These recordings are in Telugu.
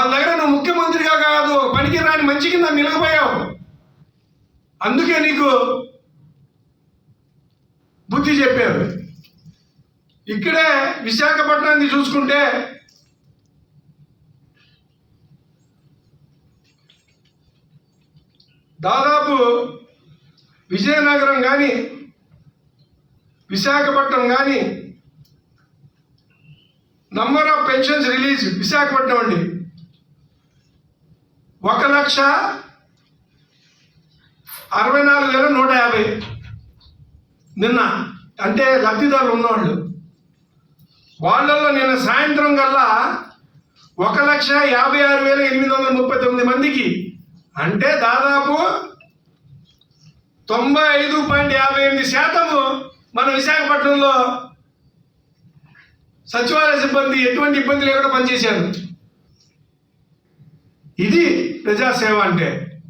వాళ్ళ దగ్గర నువ్వు ముఖ్యమంత్రిగా కాదు పనికి రాని మంచి కింద నిలకపోయావు అందుకే నీకు బుద్ధి చెప్పారు. ఇక్కడే విశాఖపట్నాన్ని చూసుకుంటే దాదాపు విజయనగరం కానీ విశాఖపట్నం కానీ number of pensions release Visakhapatnam అండి. ఒక లక్ష అరవై నాలుగు వేల నూట యాభై. నిన్న అంటే లబ్ధిదారులు ఉన్నవాళ్ళు. వాళ్ళల్లో నిన్న సాయంత్రం కల్లా ఒక లక్ష యాభై ఆరు వేల ఎనిమిది వందల ముప్పై తొమ్మిది మందికి అంటే దాదాపు తొంభై ఐదు పాయింట్ యాభై ఎనిమిది శాతము మన విశాఖపట్నంలో సచివాలయ సిబ్బంది ఎటువంటి ఇబ్బంది లేకుండా పనిచేశారు. ఇది ప్రజాసేవ అంటే?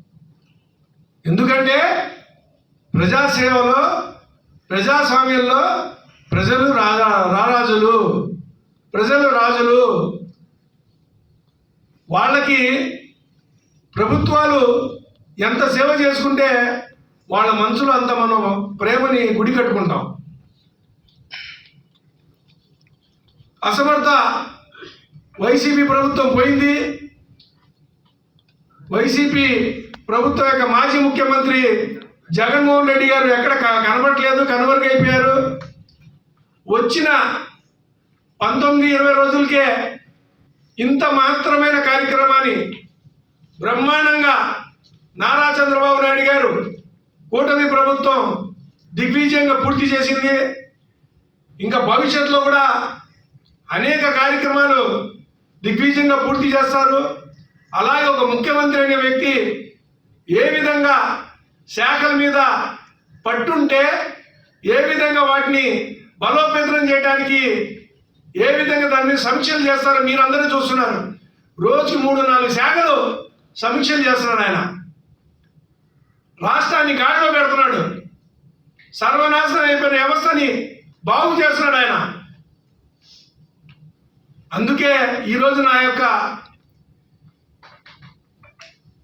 ఎందుకంటే ప్రజాసేవలో ప్రజాస్వామ్యంలో ప్రజలు రాజా రారాజులు ప్రజలు రాజులు. వాళ్ళకి ప్రభుత్వాలు ఎంత సేవ చేసుకుంటే వాళ్ళ మనసులో అంత మనం ప్రేమని గుడి కట్టుకుంటాం. అసమర్థ వైసీపీ ప్రభుత్వం పోయింది. వైసీపీ ప్రభుత్వం యొక్క మాజీ ముఖ్యమంత్రి జగన్మోహన్ రెడ్డి గారు ఎక్కడ క- కనబడట్లేదు కనుమరుగైపోయారు వచ్చిన పంతొమ్మిది ఇరవై రోజులకే ఇంత మాత్రమైన కార్యక్రమాన్ని బ్రహ్మాండంగా నారా చంద్రబాబు నాయుడు గారు కూటమి ప్రభుత్వం దిగ్విజయంగా పూర్తి చేసింది. ఇంకా భవిష్యత్తులో కూడా అనేక కార్యక్రమాలు దిగ్విజయంగా పూర్తి చేస్తారు. అలాగే ఒక ముఖ్యమంత్రి అనే వ్యక్తి ఏ విధంగా శాఖల మీద పట్టుంటే ఏ విధంగా వాటిని బలోపేతం చేయడానికి ఏ విధంగా దాని మీద సమీక్షలు చేస్తారో మీరందరూ చూస్తున్నారు. రోజుకి మూడు నాలుగు శాఖలు సమీక్షలు చేస్తున్నాడు ఆయన. రాష్ట్రాన్ని గాడిలో పెడుతున్నాడు. సర్వనాశనం అయిపోయిన వ్యవస్థని బాగు చేస్తున్నాడు ఆయన. అందుకే ఈరోజు నా యొక్క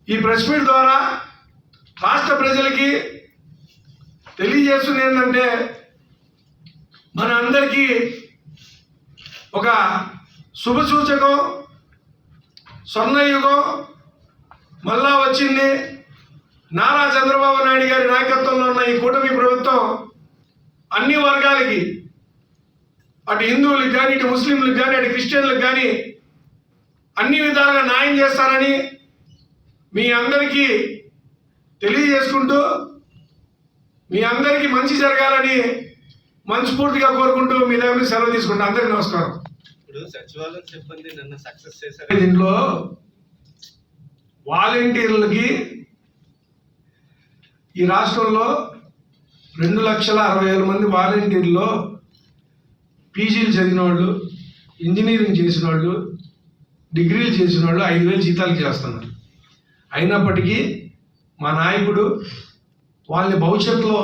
ఈ ప్రెస్ మీట్ ద్వారా రాష్ట్ర ప్రజలకి తెలియజేస్తుంది ఏంటంటే మన అందరికీ ఒక శుభ సూచకం స్వర్ణయుగం మళ్ళా వచ్చింది. నారా చంద్రబాబు నాయుడు గారి నాయకత్వంలో ఉన్న ఈ కూటమి ప్రభుత్వం అన్ని వర్గాలకి అటు హిందువులకు కానీ ఇటు ముస్లింలకు కానీ అటు క్రిస్టియన్లకు కానీ అన్ని విధాలుగా న్యాయం చేస్తారని మీ అందరికీ తెలియజేసుకుంటూ మీ అందరికీ మంచి జరగాలని మనస్ఫూర్తిగా కోరుకుంటూ మీ దగ్గర సెలవు తీసుకుంటా. అందరికీ నమస్కారం. ఇప్పుడు సచివాలయం సిబ్బంది నిన్న సక్సెస్ చేశారు. దీంట్లో వాలంటీర్లకి ఈ రాష్ట్రంలో రెండు లక్షల అరవై వేల మంది వాలంటీర్లో పీజీలు చదివిన వాళ్ళు ఇంజనీరింగ్ చేసిన వాళ్ళు డిగ్రీలు చేసిన వాళ్ళు ఐదు వేలు జీతాలు చేస్తున్నారు. అయినప్పటికీ మా నాయకుడు వాళ్ళని భవిష్యత్తులో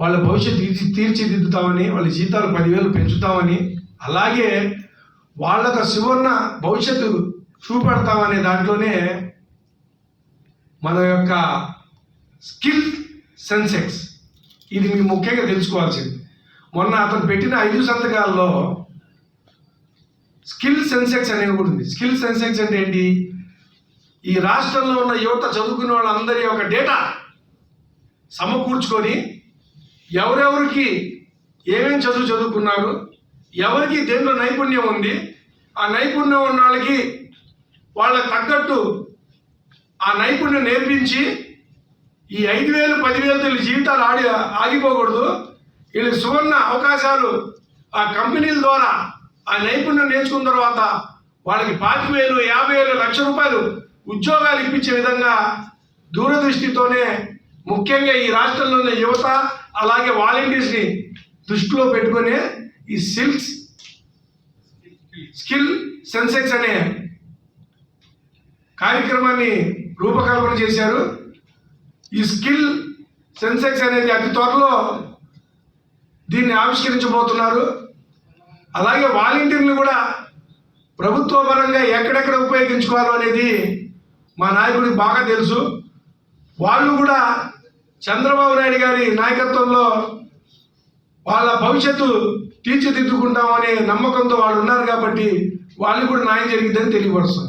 వాళ్ళ భవిష్యత్తు తీర్చి తీర్చిదిద్దుతామని వాళ్ళ జీతాలు పదివేలు పెంచుతామని అలాగే వాళ్ళకు సువర్ణ భవిష్యత్తు చూపెడతామనే దాంట్లోనే మన యొక్క స్కిల్ సెన్సెక్స్. ఇది మీరు ముఖ్యంగా తెలుసుకోవాల్సింది. మొన్న అతను పెట్టిన ఐదు సంతకాల్లో స్కిల్ సెన్సెక్స్ అనేది కూడా ఉంది. స్కిల్ సెన్సెక్స్ అంటే ఏంటి? ఈ రాష్ట్రంలో ఉన్న యువత చదువుకున్న వాళ్ళందరి యొక్క డేటా సమకూర్చుకొని ఎవరెవరికి ఏమేమి చదువు చదువుకున్నారు ఎవరికి దేంట్లో నైపుణ్యం ఉంది ఆ నైపుణ్యం ఉన్న వాళ్ళకి వాళ్ళకి తగ్గట్టు ఆ నైపుణ్యం నేర్పించి ఈ ఐదు వేలు పదివేలతో వీళ్ళ జీవితాలు ఆడి ఆగిపోకూడదు. వీళ్ళకి సువర్ణ అవకాశాలు ఆ కంపెనీల ద్వారా ఆ నైపుణ్యం నేర్చుకున్న తర్వాత వాళ్ళకి పాతి వేలు యాభై వేలు లక్ష రూపాయలు ఉద్యోగాలు ఇప్పించే విధంగా దూరదృష్టితోనే ముఖ్యంగా ఈ రాష్ట్రంలోని యువత అలాగే వాలంటీర్స్ని దృష్టిలో పెట్టుకొని ఈ సిల్క్స్ స్కిల్ సెన్సెక్స్ అనే కార్యక్రమాన్ని రూపకల్పన చేశారు. ఈ స్కిల్ సెన్సెక్స్ అనేది అతి త్వరలో దీన్ని ఆవిష్కరించబోతున్నారు. అలాగే వాలంటీర్లు కూడా ప్రభుత్వ పరంగా ఎక్కడెక్కడ ఉపయోగించుకోవాలో అనేది మా నాయకుడికి బాగా తెలుసు. వాళ్ళు కూడా చంద్రబాబు నాయుడు గారి నాయకత్వంలో వాళ్ళ భవిష్యత్తు తీర్చిదిద్దుకుంటామనే నమ్మకంతో వాళ్ళు ఉన్నారు కాబట్టి వాళ్ళు కూడా న్యాయం జరిగిద్దని తెలియపరుస్తుంది